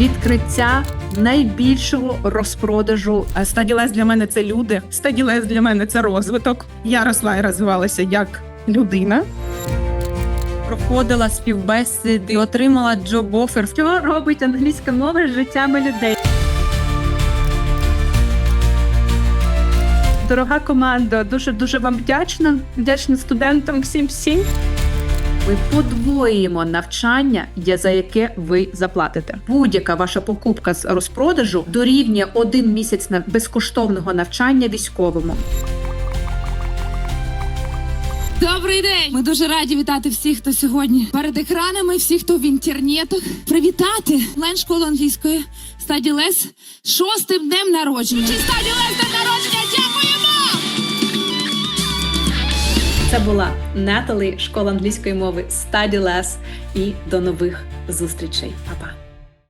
відкриття найбільшого розпродажу. Стаділес для мене це люди. Стаділес для мене це розвиток. Я росла і розвивалася як людина. Проходила співбесіди, отримала джоб офер. Що робить англійська мова з життями людей? Дорога команда, дуже дуже вам вдячна. Вдячна студентам всім всім. Ми подвоюємо навчання, за яке ви заплатите. Будь-яка ваша покупка з розпродажу дорівнює один місяць на безкоштовного навчання військовому. Добрий день! Ми дуже раді вітати всіх, хто сьогодні перед екранами, всіх, хто в інтернетах. Привітати лен школу англійської стаді Лес з шостим днем народження. Чи стаді Лес днем народження? Це була Наталі, школа англійської мови Study Less і до нових зустрічей. Па-па!